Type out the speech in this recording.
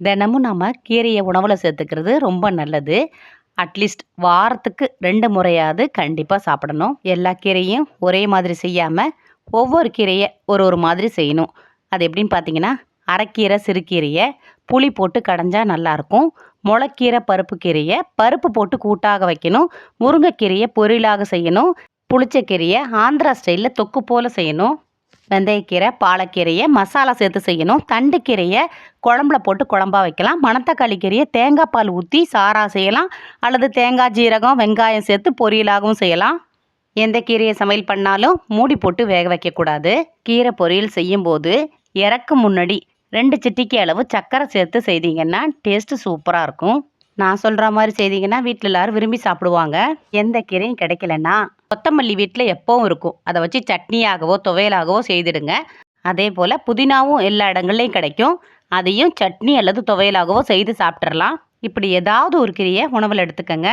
தினமும் நம்ம கீரையை உணவில் சேர்த்துக்கிறது ரொம்ப நல்லது. அட்லீஸ்ட் வாரத்துக்கு ரெண்டு முறையாவது கண்டிப்பாக சாப்பிடணும். எல்லா கீரையும் ஒரே மாதிரி செய்யாமல் ஒவ்வொரு கீரையை ஒரு ஒரு மாதிரி செய்யணும். அது எப்படின்னு பார்த்தீங்கன்னா அரைக்கீரை சிறுகீரையை புளி போட்டு கடைஞ்சா நல்லாயிருக்கும். முளைக்கீரை பருப்பு கீரையை பருப்பு போட்டு கூட்டாக வைக்கணும். முருங்கைக்கீரையை பொரியலாக செய்யணும். புளிச்சக்கீரையை ஆந்திரா ஸ்டைலில் தொக்கு போல் செய்யணும். வெந்தயக்கீரை பாலக்கீரையை மசாலா சேர்த்து செய்யணும். தண்டுக்கீரையை குழம்புல போட்டு குழம்பா வைக்கலாம். மணத்தக்காளி கீரையை தேங்காய் பால் ஊற்றி சாரா செய்யலாம். அல்லது தேங்காய் ஜீரகம் வெங்காயம் சேர்த்து பொரியலாகவும் செய்யலாம். எந்த கீரையை சமையல் பண்ணாலும் மூடி போட்டு வேக வைக்கக்கூடாது. கீரை பொரியல் செய்யும்போது இறக்கு முன்னாடி ரெண்டு சிட்டிக்கை அளவு சர்க்கரை சேர்த்து செய்தீங்கன்னா டேஸ்ட்டு சூப்பராக இருக்கும். நான் சொல்கிற மாதிரி செய்தீங்கன்னா வீட்டில் எல்லாரும் விரும்பி சாப்பிடுவாங்க. எந்த கீரையும் கிடைக்கலன்னா கொத்தமல்லி வீட்டில் எப்போவும் இருக்கும். அதை வச்சு சட்னியாகவோ துவையலாகவோ செய்திடுங்க. அதே போல் புதினாவும் எல்லா இடங்கள்லையும் கிடைக்கும். அதையும் சட்னி அல்லது துவையலாகவோ செய்து சாப்பிட்றலாம் இப்படி ஏதாவது ஒரு கிரியை உணவில் எடுத்துக்கங்க.